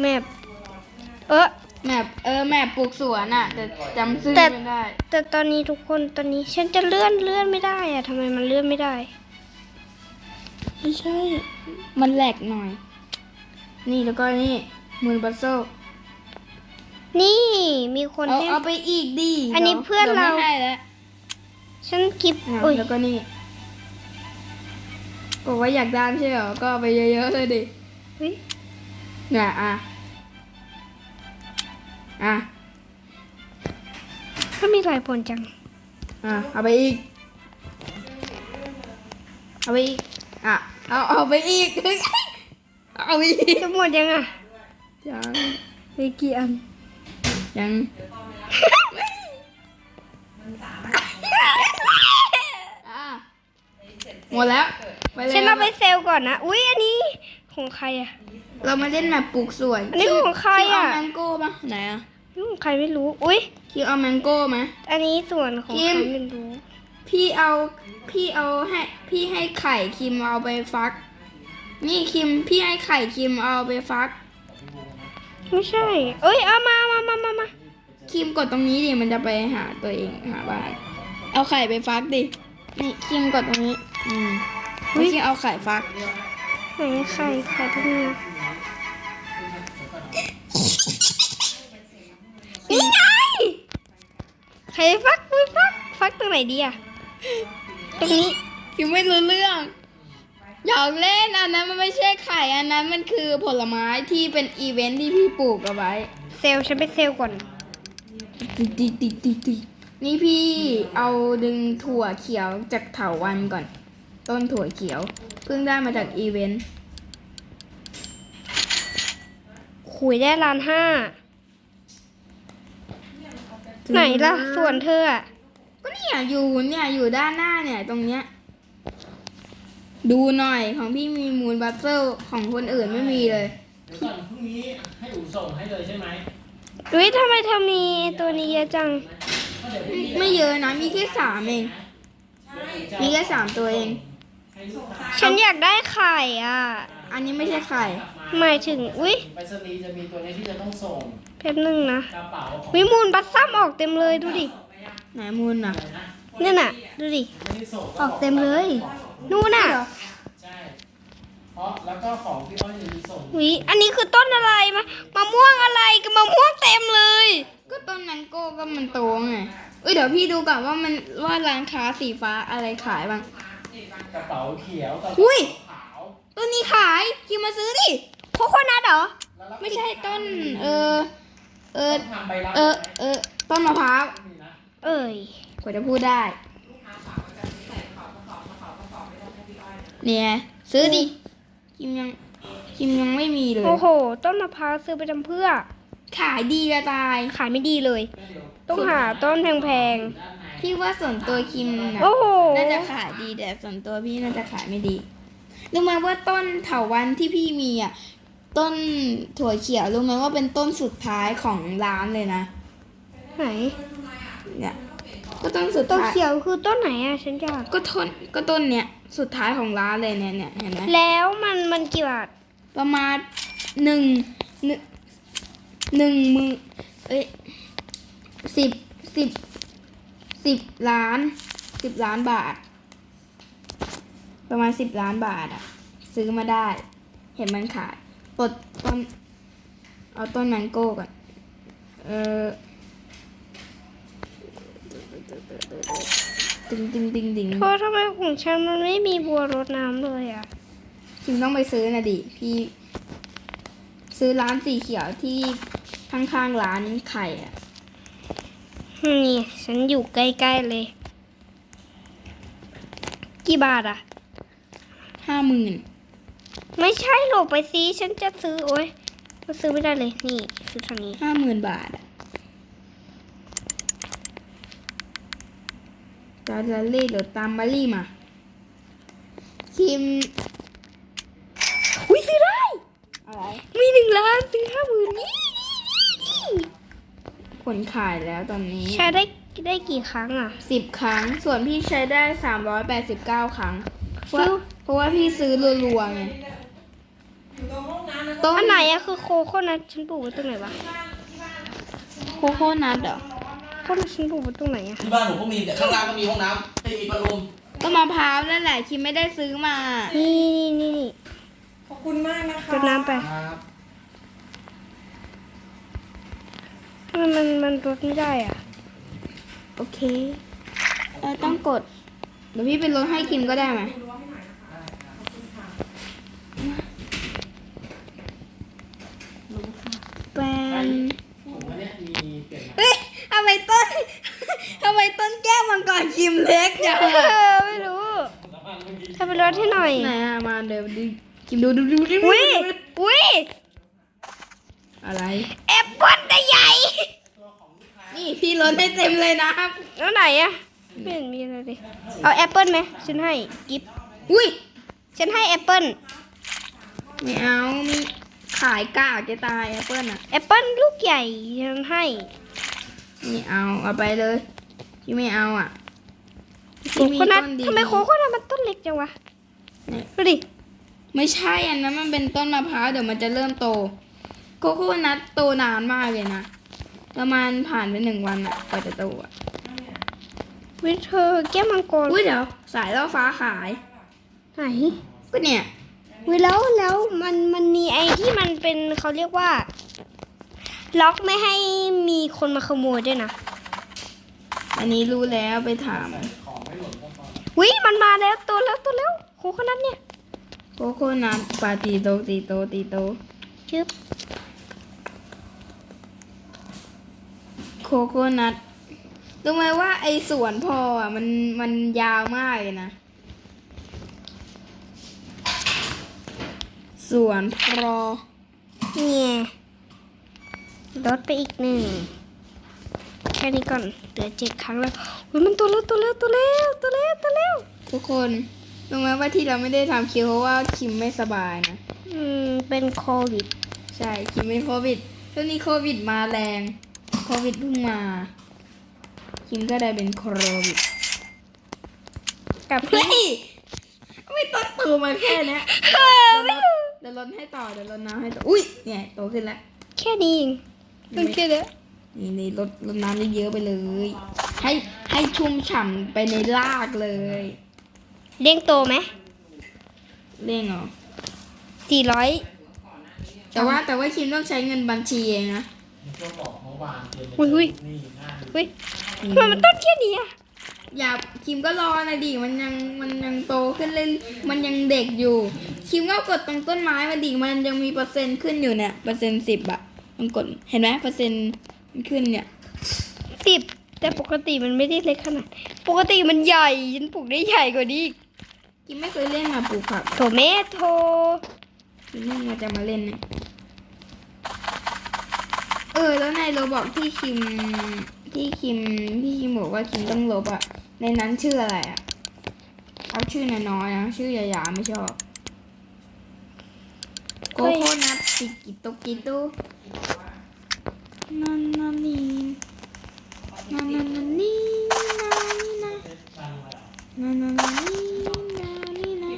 แมปเออแมปเออแมปปลูกสวนอะ แต่จำชื่อแต่ไม่ได้ แต่ตอนนี้ทุกคนตอนนี้ฉันจะเลื่อนเลื่อนไม่ได้อะทำไมมันเลื่อนไม่ได้ ไม่ใช่ มันแหลกหน่อย นี่แล้วก็นี่มูนบัสโซนี่มีคนเอาให้ เอาไปอีกดิอันนี้ดี๋ยวเพื่อนเราดี๋ยวไม่ให้แล้วฉันกิฟอะอุ้ยแล้วก็นี่บอกว่าอยากได้ไม่ใช่เหรอ ก็เอาไปเยอะๆเลยดิเฮ้ย เนี่ยอะ อะถ้ามีหลายผลจัง อะ เอาไปอีก เอาไปอีก อะ เอาเอาไปอีก เอาไปอีกจะหมดยังอะ ยังมีกี่อัน ยังอะหมดแล้วไปเลยฉันเอาไปเซลล์ก่อนนะ อุ้ยอันนี้ของใครอะ เรามาเล่นแบบปลูกสวนอันนี้ของใครอะคิวเอาแมงโก้ปะไหนอะนี่ของใครไม่รู้ อุ้ย คิวเอาแมงโก้ไหม อันนี้ส่วนของกิใครมไม่รู้ พี่เอาพี่เอาให้พี่ให้ไข่คิมเอาไปฟัก นี่คิมพี่ให้ไข่คิมเอาไปฟัก ไม่ใช่ เอ้ย เอามามามามามาคิมกดตรงนี้ดิมันจะไปหาตัวเองหาบ้าน เอาไข่ไปฟักดินี่คิมกดตรงนี้ อืมแล้วคิมเอาไข่ฟัก ไหนใครใครทุกนี้นี่ ครฟักไม่ฟัก ฟักตรงไหนดีอะตรงนี้คิมไม่รู้เรื่องอยากเล่นอันนั้นมันไม่ใช่ไข่อันนั้นมันคือผลไม้ที่เป็นอีเวนท์ที่พี่ปลูกเอาไว้ เซลลฉันไปเซลลก่อนติดติดติดติดติดนี่พี่เอาดึงถั่วเขียวจากเถาวันก่อน ต้นถั่วเขียว เพิ่งได้มาจากอีเวนต์ขุยได้ล้านห้า ไหนล่ะ ส่วนเธออะก็เนี่ยอยู่เนี่ยอยู่ด้านหน้าเนี่ยตรงเนี้ย ดูหน่อยของพี่มีมูลบัตเซลของคนอื่นไม่มีเลยเดี๋ยวก่อนพรุ่งนี้ให้อู๋ส่งให้เลยใช่ไหมอุ้ยทำไมเธอมีตัวนี้เยอะจัง ก็เดี๋ยวพรุ่งนี้ไม่เยอะนะมีแค่สามเอง มีแค่สามตัวเอง ให้ลูกค้าฉันอยากได้ไข่อะ อันนี้ไม่ใช่ไข่หมายถึง อุ้ยไปรษณีย์จะมีตัวนี้ที่จะต้องส่ง แป๊บนึงนะกระเป๋าของวิมูลบัสซัมออกเต็มเลยดูดิ ไหนมูลน่ะอะไรนะเนี่ยน่ะ ดูดิไม่ได้ส่งออกเต็มเลย นู่นน่ะใช่เพราะแล้วก็ของพี่อ้อยจะมีส่งวิอันนี้คือต้นอะไรมะมะม่วงอะไรกับมะม่วงเต็มเลย ก็ต้นแมงโก้ก็มันโตไงเอ้ยเดี๋ยวพี่ดูก่อนว่ามันว่าร้านค้าสีฟ้าอะไรขายบ้างกระเป๋าเขียวกระอุ้เป๋ายขาวต้นนี้ขายคิวมาซื้อดิโคโคนัทเหรอแล้วรับไม่ใช่ต้น เออ เออต้องทำใบรับเออ เออ ต้นมะพร้าว ไม่มีนะเอ้ย กว่าจะพูดได้เนี่ย ซื้อดิ คิมยัง คิมยังไม่มีเลย โอ้โห ต้นมะพร้าวซื้อไปทำเพื่อ ขายดีจะตาย ขายไม่ดีเลยก็เดี๋ยวต้องหาต้นแพงด้านในพี่ว่าส่วนตัวคิมนะๆโอ้โห น่าจะขายดีแต่ส่วนตัวพี่น่าจะขายไม่ดีรู้ไหมว่าต้นเถาวันที่พี่มีอะ ต้นถั่วเขียวรู้ไหมว่าเป็นต้นสุดท้ายของร้านเลยนะไหนเนี่ยก็ต้นสุดต้นท้ายเขียวคือต้นไหนอะฉันอยากก็ต้นก็ต้นเนี้ยสุดท้ายของร้านเลยเนี่ยเนี่ยเห็นไหมแล้วมันมันกี่บาทประมาณหนึ่งหนึ่งหนึ่งมือเอ้ยสิบสิบสิบล้านสิบล้านบาท ประมาณสิบล้านบาทอะซื้อมาได้ เห็นมันขาย ปลดต้น เอาต้นแมงโก้ก่อนเออติงติงติงติงเพราะทำไมของฉันมันไม่มีบัวรดน้ำเลยอะคิมต้องไปซื้อนะดิ พี่ ซื้อร้านสีเขียวที่ข้างๆร้านไข่อะนี่ฉันอยู่ใกล้ๆเลย กี่บาทอะห้าหมื่น ไม่ใช่หลบไปซิฉันจะซื้อโอ้ยก็ซื้อไม่ได้เลย นี่ซื้อทางนี้ห้าหมื่นบาทอะจาจะเล่หรือตามมารี่มาคิมอุ้ยซื้อได้ อะไร มีหนึ่งล้านซื้อห้าหมื่นนี่นี่นี่ผลขายแล้วตอนนี้ ใช้ได้ได้กี่ครั้งอะสิบครั้ง ส่วนพี่ใช้ได้สามร้อยแปดสิบเก้าครั้ง เพราะซื้อเพราะว่าพี่ซื้อรัวๆไงอยู่ ตรงห้องน้ำนะต้นอันไหนอะคือโคโค่นัทฉันปลูกไว้ตรงไหนวะโคโค่นัทเหรอโคโค่นัทฉันปลูกไว้ตรงไหนอะที่บ้านผมก็มีแต่ข้างล่างก็มีห้องน้ำไม่มีพัดลมก็มะพร้าวนั่นแหละคิมไม่ได้ซื้อมา นี่นี่นี่นี่ขอบคุณมากนะคะรดน้ำไปครับทำไมมันมันรดไม่ได้อะโอเคเออต้องกดเดี๋ยวพี่ไปลดให้คิมก็ได้ไหมแปน ผมว่าเนี่ยมีเปลี่ยน เฮ้ยทำไมต้น ทำไมต้นแก้วมังกรคิมเล็กจัง เอ อะ อไม่รู้ถ้าไปรดให้หน่อย ไหนอะมาเดี๋ยวดู คิมดูดูดูดูอุ้ยอุ้ยอะไรแอปเปิ้ลได้ใหญ่ นี่พี่ลดให้เต็มเลยนะครับแล้วไหนอะไม่เห็นมีอะไรเลยเอาแอปเปิ้ลไหมฉันให้กิฟต์อุ้ยฉันให้แอปเปิ้ลไม่เอามีขายกากจะตายแอปเปิ้ลอะแอปเปิ้ลลูกใหญ่ฉันให้ไม่เอาเอาไปเลยพี่ไม่เอาอะโคโค่นัททำไมโคโค่นัทมันต้นเล็กจังวะดูดิ ไม่ใช่อันนั้นมันเป็นต้นมะพร้าวเดี๋ยวมันจะเริ่มโตโคโค่นัทโตนานมากเลยนะประมาณผ่านไปหนึ่งวันอะกว่าจะโตอะวิเธอแก้วมังกรอุ้ยเดี๋ยวสายล่อฟ้าขายไหนก็เนี่ยวิแล้วแล้วมันมันมีไอ้ที่มันเป็นเขาเรียกว่า ล็อกไม่ให้มีคนมาขโมยด้วยนะอันนี้รู้แล้วไปถามของไม่หล่นก็พอวิมันมาแล้วตัวแล้วตัวแล้วโคโค่นัทเนี่ย โคโค่นัทปาตีโตตีโตตีโตชึบโคโค่นัทรู้ไหมว่าไอ้สวนพออะมันมันยาวมากเลยนะ สวนพอเนี่ยลดไปอีกหนึ่ง แค่นี้ก่อนเหลือเจ็ดครั้งแล้ววิมันตัวแล้วตัวแล้วตัวแล้วตัวแล้วตัวแล้วทุกคน รู้ไหมว่าที่เราไม่ได้ทำคิวเพราะว่าคิมไม่สบายนะ อืม เป็นโควิด ใช่ คิมเป็นโควิดช่วงนี้โควิดมาแรง โควิดเพิ่งมา คิมก็ได้เป็นโควิด กับเฮ้พี่ยไม่ต้นโตมาแค่เนี้ยเออไม่รู้เดี๋ยวลดให้ต่อ เดี๋ยวลดน้ำให้ต่อ อุ้ย เนี่ยโตขึ้นแล้ว แค่นี้เองต้องแค่นี้นี่นี่ลดลดน้ำเยอะๆไปเลย ให้ให้ชุ่มฉ่ำไปในรากเลย เลี้ยงโตไหมเร่งเหรอสี่ร้อยแต่ว่าแต่ว่าคิมต้องใช้เงินบัญชีเองนะมีช่วงบอกเมื่อวานเจนอุ้ยอุ้ยนี่หน้าดูอุ้ยทำไมมันต้นแค่นี้อะอย่าคิมก็รอนะดิมันยังมันยังโตขึ้นเล่นมันยังเด็กอยู่ คิมก็กดตรงต้นไม้มาดิมันยังมีเปอร์เซ็นต์ขึ้นอยู่เนี่ยเปอร์เซ็นต์สิบอะมันกดเห็นไหมเปอร์เซ็นต์มันขึ้นเนี่ยสิบแต่ปกติมันไม่ได้เล็กขนาด ปกติมันใหญ่ฉันปลูกได้ใหญ่กว่านี้อี กคิมไม่เคยเล่นมาปลูกผักโถเมโทคิมเพิ่งมาจะมาเล่นเนี่ยเออ แล้วในโรบอกที่คิมที่คิมที่คิมบอกว่าคิมต้องลบอะในนั้นชื่ออะไรอะเอาชื่อน้อยๆนะชื่อหยาๆไม่ชอบโกโคนัทติกิโตกิโตนันนันนี่นันนันนันนี่นานี่นะ นานานานี่นานี่นะ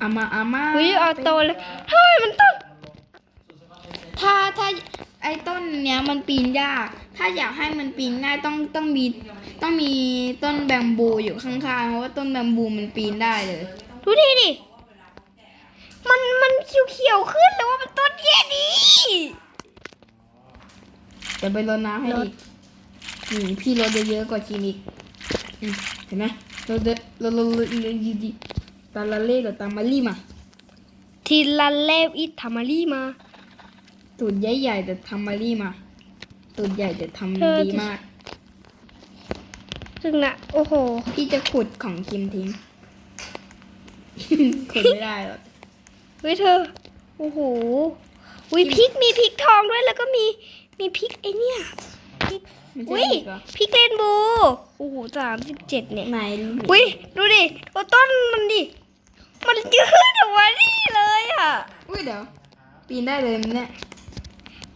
อา มาอามาอุ้ยเอาโตเลยเฮ้ยมันต้น ถ้าถ้าไอ้ต้นเนี้ยมันปีนยาก ถ้าอยากให้มันปีนง่ายต้องต้องมีต้องมีต้นแบมบูอยู่ข้างๆ เพราะว่าต้นแบมบูมันปีนได้เลย ดูดิดิ มันมันเขียวๆขึ้นแล้วว่ามันต้นแค่นี้เดี๋ยวไปรดน้ำให้รดอีกนี่พี่รดเยอะๆกว่าคลินิกอืมเห็นไหมรดเยอะรดรดรดรด ดีดีตาลาเล่กับตามาลี่มาทีละเลวอิทามารีมาตูดใหญ่ๆแต่ทำมาลี่มาตูดใหญ่แต่ทเธอำดีจะมาก ซึ่งนะโอ้โห พี่จะขุดของคิมทิ้ง ขุดไม่ได้หรอกเฮ้ยเธอ โอ้โหอุ้ยพริกมีพริกทองด้วยแล้วก็มีมีพริกไอเนี่ยพริก ไม่อุ้ใช่ยอีกเหรอพริกเรนโบว์โอ้โหสามสิบเจ็ดเนี่ย ไหนอุ้ยดูดิโอ้ต้นมันดิ มันยืดออกมานี่เลยอะ อุ้ยเดี๋ยว ปีนได้เลยมั้ยเนี่ย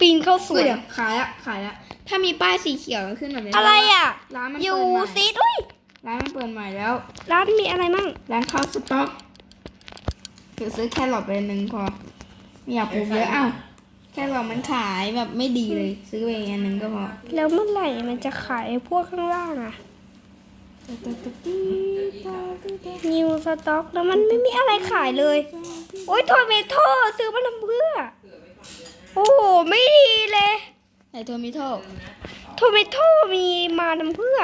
ปีนเข้าสอุ้วยนเดี๋ยวขายละขายละถ้ามีป้ายสีเขียวขึ้นแบบนี้อะไรอะร้านมันยูเปิดใหม่ซีดอุ้ย ร้านมันเปิดใหม่แล้ว ร้านมีอะไรมั่ง ร้านเข้าสต็อกเดี๋ยวซื้อแครอทไปหนึ่งพอไม่อยากปลูกเยอะอ้าว แค่บอกมันขายแบบไม่ดีเลย ซื้อไปอันหนึงก็พอแล้วเมื่อไหร่มันจะขายไอ้พวกข้างล่างอะนิวสต็อกแล้วมันไม่มีอะไรขายเลย โอ้ยโทเมโต้ซื้อมาทำเพื่อ โอ้โห ไม่ดีเลยไหนโทมิโต้โทเมโต้มีมาทำเพื่อ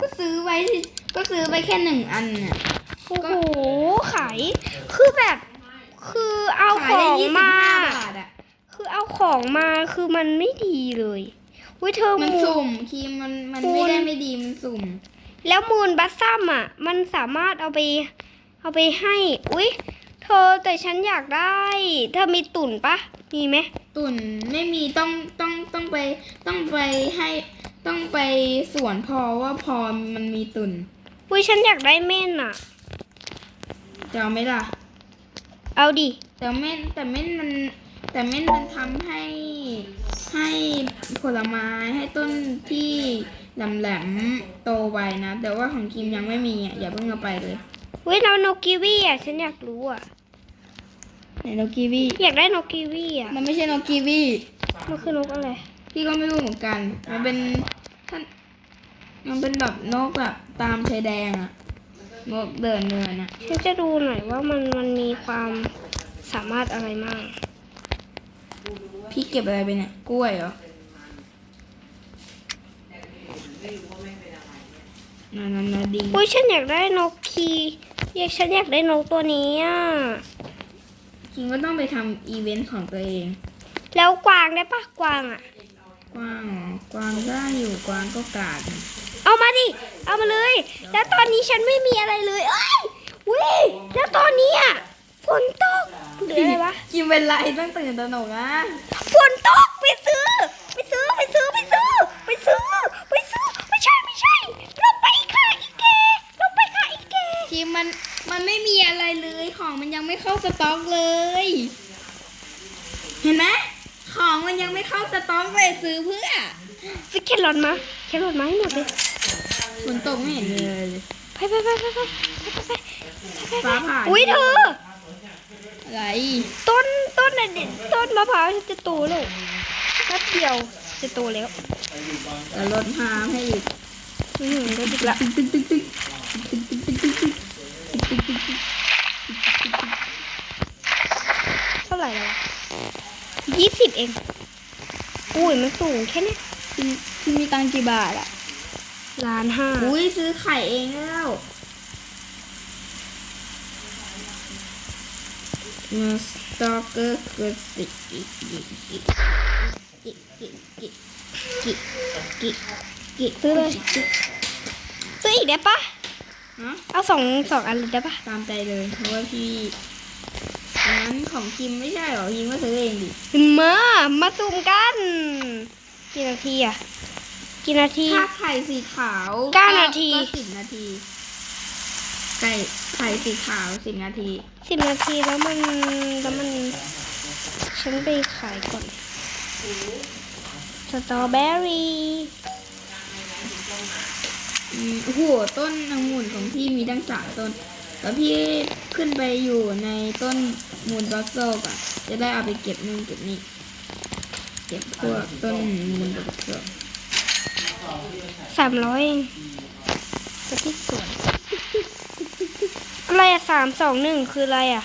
ก็ซื้อไว้ที่ก็ซื้อไปแค่หนึ่งอันเนี่ยโอ้โหขายคือแบบ คือเอาขาขยได้องยี่สิบมาห้าบาทอะ คือเอาของมาคือมันไม่ดีเลยอุ้ยเธอมันมูสุ่มครีมมันมันคุณไม่ได้ไม่ดีมันสุ่ม แล้วมูลบัสซัมอะ มันสามารถเอาไป เอาไปให้ อุ้ยเธอแต่ฉันอยากได้ เธอมีตุ่นปะมีไหมตุ่นไม่มีต้องต้องต้องไป ต้องไปให้ต้องไปสวนพอว่าพอมันมีตุ่นอุ้ยฉันอยากได้เม่นอะจะเอาไหมล่ะ เอาดิแต่เม่นแต่เม่นมัน แต่เม่นมันทำให้ให้ผลไม้ให้ต้นที่แหลมๆโตไวนะ แต่ว่าของคิมยังไม่มีอะอย่าเพิ่งเอาไปเลยอุ้ยเรานกกีวีอะฉันอยากรู้อะไหนนกกีวีอยากได้นกกีวีอะมันไม่ใช่นกกีวีมันคือนกอะไรพี่ก็ไม่รู้เหมือนกัน มันเป็นท่านมันเป็นแบบนกแบบตามชายแดงอะนกเดินเนินอะฉันจะดูหน่อยว่ามันมันมีความสามารถอะไรมาก พี่เก็บอะไรไปเนี่ย กล้วยเหรอนั่นนั่นนะดีอุ้ยฉันอยากได้นกคีอยากฉันอยากได้นกตัวนี้อะคิงก็ต้องไปทำอีเวนต์ของตัวเอง แล้วกวางได้ปะกวางอะ กวางเหรอกวางได้อยู่กวางก็กาด เอามาดิ เอามาเลย แล้วตอนนี้ฉันไม่มีอะไรเลย เอ้ยเว้ยแล้วตอนนี้อะฝนตก หรืออะไรวะคิมเป็นไรต้องตื่นตระหนกนะฝนตกไปซื้อ ไปซื้อไปซื้อไปซื้อ ไปซื้อ ไปซื้อ ไม่ใช่ไม่ใช่ลงไปค่ะอีเกลงไปค่ะอีเกคิมมันมันไม่มีอะไรเลยของมันยังไม่เข้าสต็อกเลย เห็นไหมของมันยังไม่เข้าสต็อกเลยซื้อเพื่อซื้อแครอทมาแครอทมาให้หมดเลยฝนตกไม่เห็นมีอะไรเลยไปไปไปไปไปไปไปฟ้าผ่าอุ้ยเธออะ ไรต้นต้นน่ะเด็ดต้นมะพร้าวจะโตแล้วแป๊บเดียวจะโตแล้วแต่รถพาให้อีกอืมได้ดิกละตึ๊กตึ๊กตึ๊กตึ๊กตึ๊กตึ๊กตึ๊กตึ๊กตึ๊กตึ๊กตึ๊กเท่าไหร่แล้ววะยี่สิบเองอุ้ยมันสูงแค่เนี้ยคุณคุณมีตังค์กี่บาทอะล้านห้าอุ้ยซื้อไข่เองแล้ว มาสต็อกเกอร์กิดสิกิกิกิกิกิกิกิกิกิซื้อเลยซื้ออีกได้ปะเอาสองสองอันเลยได้ปะตามใจเลยเพราะว่าพี่อันนั้นของคิมไม่ใช่หรอคิมก็ซื้อเองดิมามาซูมกันกี่นาทีอะกี่นาทีถ้าไข่สีขาวเก้านาทีก็สิบนาทีไก่ ไข่สีขาวสิบนาทีสิบนาทีแล้วมันแล้วมัน ฉันไปขายก่อนสตรอเบอรี่อืมโอ้โหต้นองุ่นของพี่มีตั้งสามต้น แล้วพี่ขึ้นไปอยู่ในต้นมูนบอสโซกอะ จะได้เอาไปเก็บนู่นเก็บนี่เก็บพวกต้นมูนบอสโซสามร้อยเองไปที่สวน อะไรอะสามสองหนึ่งคืออะไรอะ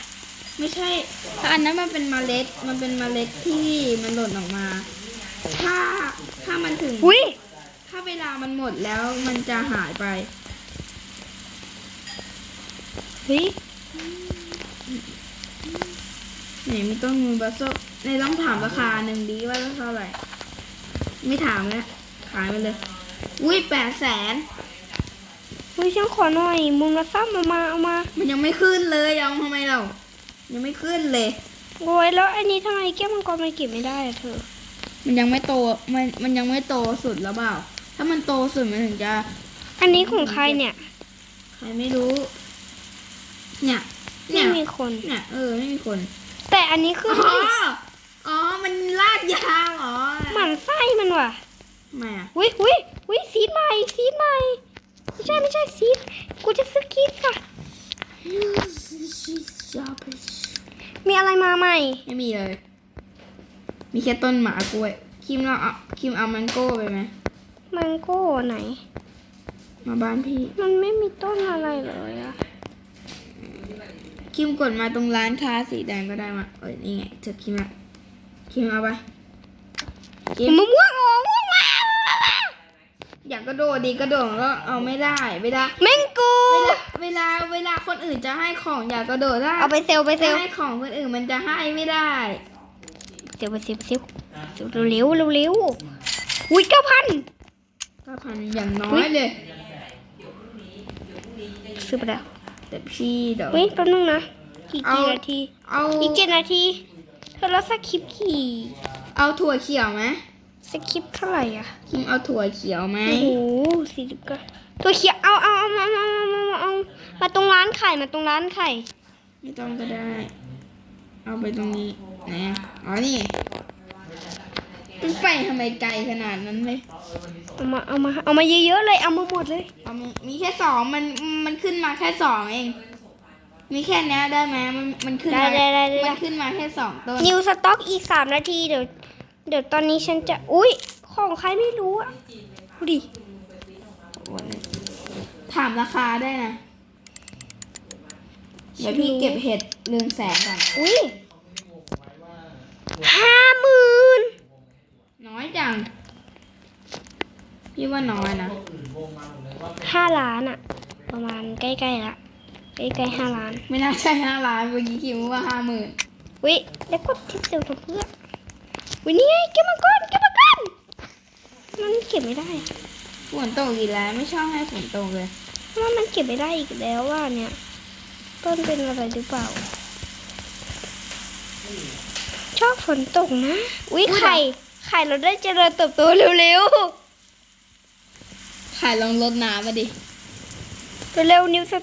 ไม่ใช่ถ้าอันนั้นมันเป็นเมล็ด มันเป็นเมล็ดที่มันหล่นออกมา ถ้าถ้ามันถึง อุ้ยถ้าเวลามันหมดแล้วมันจะหายไปเฮ้ยไหนมีต้นมูนบอสโซในต้องถามราคาหนึ่งดีว่าเท่าไหร่ ไม่ถามแล้ว ขายไปเลย อุ้ยแปดแสน อุ้ยฉันขอหน่อยมุมละซ้ำเอามาเอามา มันยังไม่ขึ้นเลยเอาทำไมเรายังไม่ขึ้นเลย โอ้ยแล้วอันนี้ทำไมแก้วมังกรมันเก็บไม่ได้อะเธอ มันยังไม่โตมันมันยังไม่โตสุดแล้วเปล่า ถ้ามันโตสุดมันถึงจะอันนี้ของใครเนี่ยใครไม่รู้ เนี่ยไม่เนี่ยมีคน เนี่ยเออไม่มีคนแต่อันนี้คืออ๋ออ๋อมันลากยาวอ๋อหมันไส้มันว่ะทำไมอะ อุ้ยอุ้ยอุ้ยสีใหม่สีใหม่ ไม่ใช่ไม่ใช่สีกูจะซื้อคิดค่ะ มีอะไรมาใหม่ ไม่มีเลย มีแค่ต้นหมากล้วย คิมเราเอาคิมเอาแมงโก้ไปไหม มังโก้ไหน มาบ้านพี่ มันไม่มีต้นอะไรเลยอะคิมกดมาตรงร้านค้าสีแดงก็ได้มาเอ้ยนี่ไงเจอคิมละคิมเอาไปคิมมะม่วงอ๋อม่วงมาอยาก กระโดดดีกระโดดก็เอาไม่ได้เวลาแมงกู เวลาเวลาเวลาคนอื่นจะให้ของอยากกระโดดได้เอาไปเซลไปเซจะลให้ของคนอื่นมันจะให้ไม่ได้เซลไปเซลไปเซลเร็วเร็วเร็วอุ้ยเก้าพันก็พันอย่างน้อยเลยซื้อไปแล้วแต่พี่เดี๋ยวเฮ้ยแป๊บนึงนะกี่เอากี่นาทีเอาอีกเจ็ดนาทีเธอแล้วสคริปต์กี่ เอาถั่วเขียวไหม สคริปต์เท่าไหร่อะคิมเอาถั่วเขียวไหมโอ้โหสี่สิบเก้าตัวเขียวเอาเอาเอามามามามามาเอามาตรงร้านไข่มาตรงร้านไข่ไม่ต้องก็ได้ เอาไปตรงนี้ไหนอะอ๋อนี่มันไปทำไมไกลขนาดนั้นเลยเอามาเอามาเอามาเยอะๆเลยเอามาหมดเลยเอามีมีแค่สองมันมันขึ้นมาแค่สองเอง มีแค่เนี้ยได้ไหมมันมันขึ้นได้มาได้ได้มัได้นขึ้นมาแค่สองต้นนิวสต็อกอีกสามนาทีเดี๋ยว เดี๋ยวตอนนี้ฉันจะ อุ้ยของใครไม่รู้อะดูดิถามราคาได้นะ เดี๋ยวพี่เก็บเห็ดเรืองแสงก่อน อุ้ยห้าหมื่นน้อยจัง พี่ว่าน้อยนะห้าล้านอะประมาณใกล้ๆละใกล้ๆห้าล้าน ไม่น่าใช่ห้าล้านเมื่อกี้คิดว่าห้าหมื่นวิแล้วก็ทิปเซลทำเพื่อ วินี่ไงเก็บมาก่อนเก็บมาก่อนมันเก็บไม่ได้อะฝนตกอีกแล้วไม่ชอบให้ฝนตกเลยเพราะว่ามันเก็บไม่ได้อีกแล้วว่าเนี่ยต้นเป็นอะไรหรือเปล่า ชอบฝนตกนะวิไข่ไข่เราได้เจริญเติบโตเร็วขายลองลดน้ำมาดิๆเร็วๆนิวส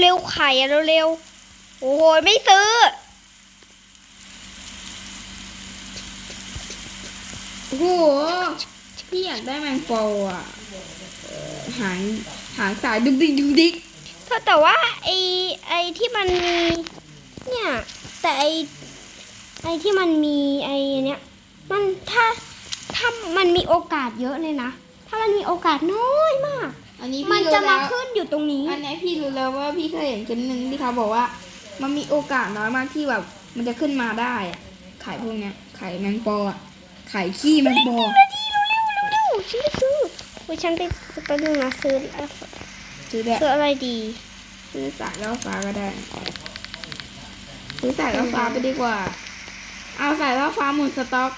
เร็วๆไข่อะเร็วๆโอ้โหไม่ซื้อ โอ้โห พี่อยากได้แมงปออะเอ่อหางหางสายดุกดิกดุกดิกเธอแต่ว่าไอไอที่มันมีเนี่ย แต่ไอไอที่มันมีไอเนี้ยมันถ้าถ้ามันมีโอกาสเยอะเลยนะ ถ้ามันมีโอกาสน้อยมาก อันนี้มัพี่นรู้จะมาแล้วขึ้นอยู่ตรงนี้ อันนี้พี่รู้แล้วว่าพี่เคยเห็นคลิปหนึ่งที่เขาบอกว่า มันมีโอกาสน้อยมากที่แบบ มันจะขึ้นมาได้อะไข่พวกเนี้ยไข่แมงปออะ ไข่ขี้แมงปอนาทีเร็วเร็วเร็วเร็วฉันไม่ซื้อโอ้ยฉันไปแป๊บนึงนะซื้อซื้อได้ซื้ออะไรดี ซื้อสายล่อฟ้าก็ได้ ซื้อสายล่อฟ้าไปดีกว่า เอาสายล่อฟ้าหมดสต็อก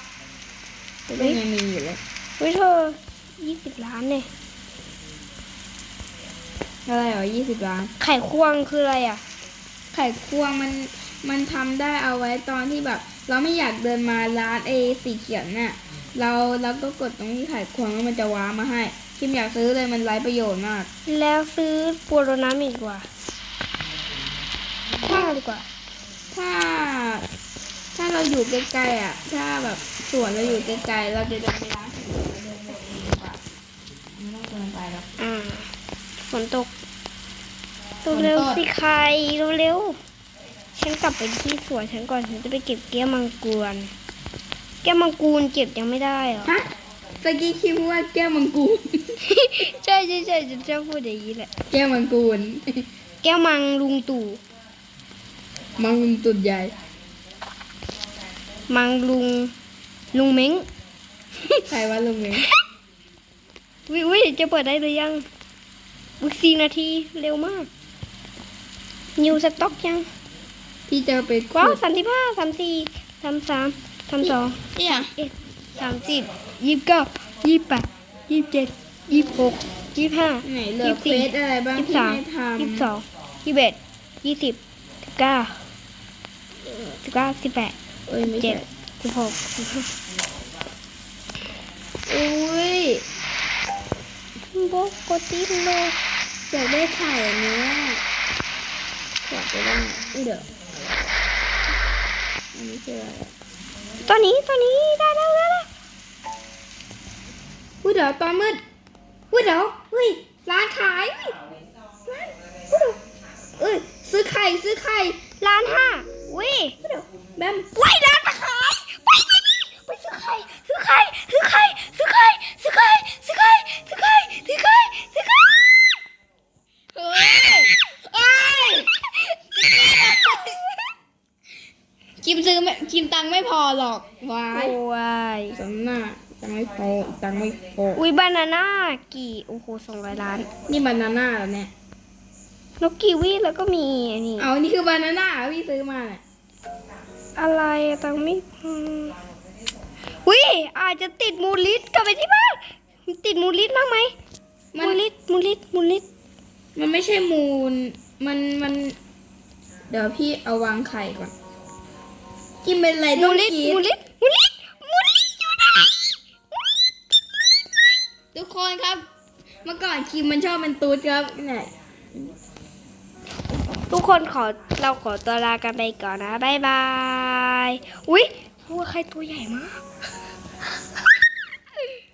จะได้ยังมีอยู่เลยเฮ้ยเธอยี่สิบล้านเนี่ยอะไรเหรอยี่สิบล้าน ไข่ควงคืออะไรอะ ไข่ควงมันมันทำได้เอาไว้ตอนที่แบบ เราไม่อยากเดินมาร้านเอสีเขียวน่ะเราเราก็กดตรงที่ไข่ควงแล้วมันจะว้ามาให้คิมอยากซื้อเลยมันไร้ประโยชน์มาก แล้วซื้อปัวโรน้ำอีกดีกว่าถ้าดีกว่า ถ้า ถ้าเราอยู่ใกล้ๆอะ ถ้าแบบสวนเราอยู่ใกล้ๆเราจะเดินไปร้านเราเดินไปเองดีกว่าไม่ต้องเดินไปหรอกอ่าฝนตกฝนตกเร็วๆสิใครเร็วๆ ฉันกลับไปที่สวนฉันก่อนฉันจะไปเก็บแก้วมังกรแก้วมังกรเก็บยังไม่ได้เหรอฮะตะกี้คิดว่าแก้วมังกูรใช่ใช่ใช่ฉันชอบพูดอย่างนี้แหละ แก้วมังกูรแก้วมังลุงตู่ มังตุดใหญ่ มังลุงลุงเม้งใครว่าลุงเมงวิวิจะเปิดได้หรือยังวิสี่นาทีเร็วมากนิวสต็อกยัง พี่จะไปว้าวขุดสามสิบห้าสามสี่สามสามสามสองเนี่ยเอ็ดสามสิบยี่สิบเก้ายี่สิบแปดยี่สิบเจ็ดยี่สิบหกยี่สิบห้าไหนเหลือเฟสอะไรบ้างยี่สิบที่สามไม่ทำยี่สิบสองยี่สิบเอ็ดยี่สิบสิบเก้าสิบเก้าสิบแปดเอ้ยไม่เจ็ใช่ดสิบหกสิบห้าอุ้ยโบกโกตินโลอยากได้ไข่อันเนี้ยอยากไปได้ไหนอุ๊ยเดี๋ยว อันนี้คืออะไรตัวนี้ตัวนี้ได้แล้วได้แล้วอุ้ยเดี๋ยวตอนมืดอุ้ยเดี๋ยวอุ้ยร้านขายอุ้ยร้านอุ้ยเดี๋ยวเอ้ยซื้อไข่ซื้อไข่ล้านห้าออุ้ยแบมว้ยร้านขายไปไปไปซื้อไข่ซื้อไข่ซื้อไข่ซื้อไข่ซื้อไข่ซื้อไข่ซื้อไข่ซื้อไข่ซื้อไข่เฮ้ยเอ้ย คิมซื้อไม่คิมตังค์ไม่พอหรอกวายโอ้ยสำหน้าตังค์ไม่พอตังค์ไม่พออุ้ยบานาน่ากี่โอ้โหสองร้อยล้านนี่บานาน่าแล้วเนี่ยนกกีวีแล้วก็มีอันนี้เอานี่คือบานาน่าพี่ซื้อมาเนี่ยอะไรอะตังไม่พออุ้ยอาจจะติดมูลลิสกลับไปที่บ้านติดมูลลิสบ้างไหมมันมูลลิสมูลลิสมูลลิสมันไม่ใช่มูลมันมัน เดี๋ยวพี่เอาวางไข่ก่อน กินเป็นไรต้มูองลลิสกินมูลลิสมูลลิสมูลลิสอยู่ไหนทุกคนครับ เมื่อก่อนคิมมันชอบเป็นตูดครับเนี่ยทุกคนขอเราขอตัวลากันไปก่อนนะ บ๊ายบาย อุ้ยวัวใครตัวใหญ่มาก